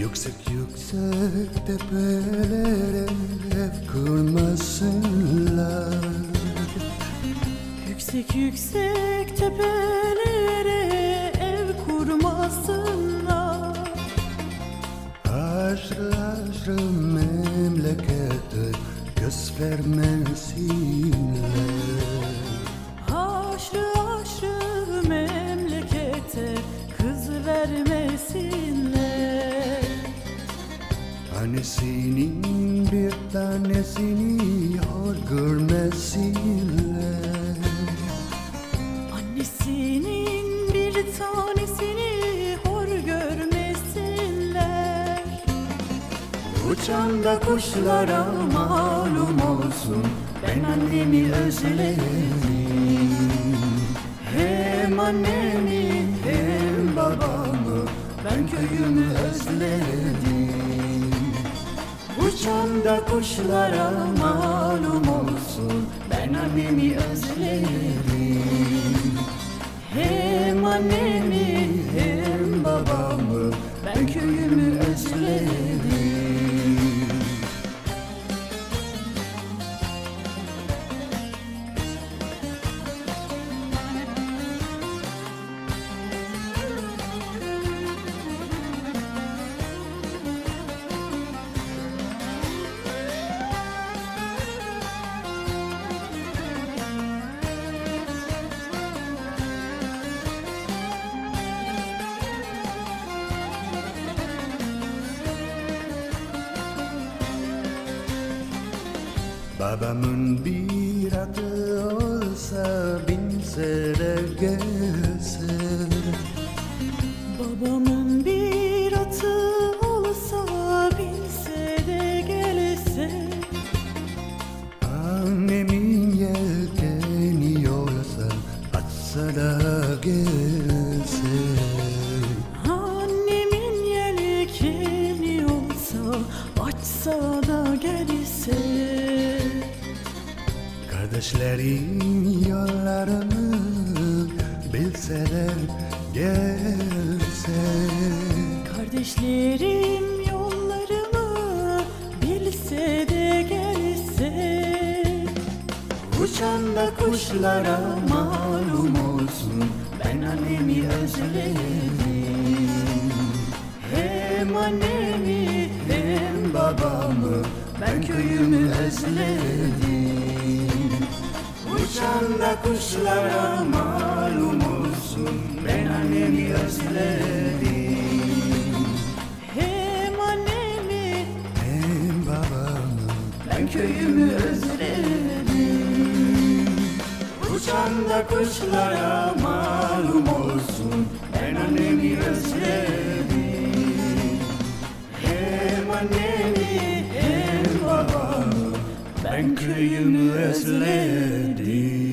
Yüksek yüksek tepelere ev kurmasınlar. Yüksek yüksek tepelere ev kurmasınlar. Aşrı aşrı memlekete göz vermesinler Annesinin bir tanesini hor görmesinler Annesinin bir tanesini hor görmesinler Uçan da kuşlara malum olsun Ben annemi özledim. Hem annemi hem babamı Ben köyümü özledim Uçan da kuşlara malum olsun. Ben annemi özledim Hem annemi Babamın bir adı olsa binse de gelse. Babamın bir atı olsa binse de gelse. Annemin yelkeni olsa açsa da gelse. Annemin yelkeni olsa açsa da gelse Kardeşlerin yollarını bilseler gelse Kardeşlerim yollarımı bilse de gelse Uçan da kuşlara malum olsun Ben annemi özledim. Hem annemi hem babamı Ben köyümü özledim Uçan da kuşlara malum olsun Ben annemi özledim. Hem annemi Hem babamı. Ben köyümü özledim. Uçan da kuşlara malum olsun Ben annemi özledim annemi hem babamı Ben köyümü özledim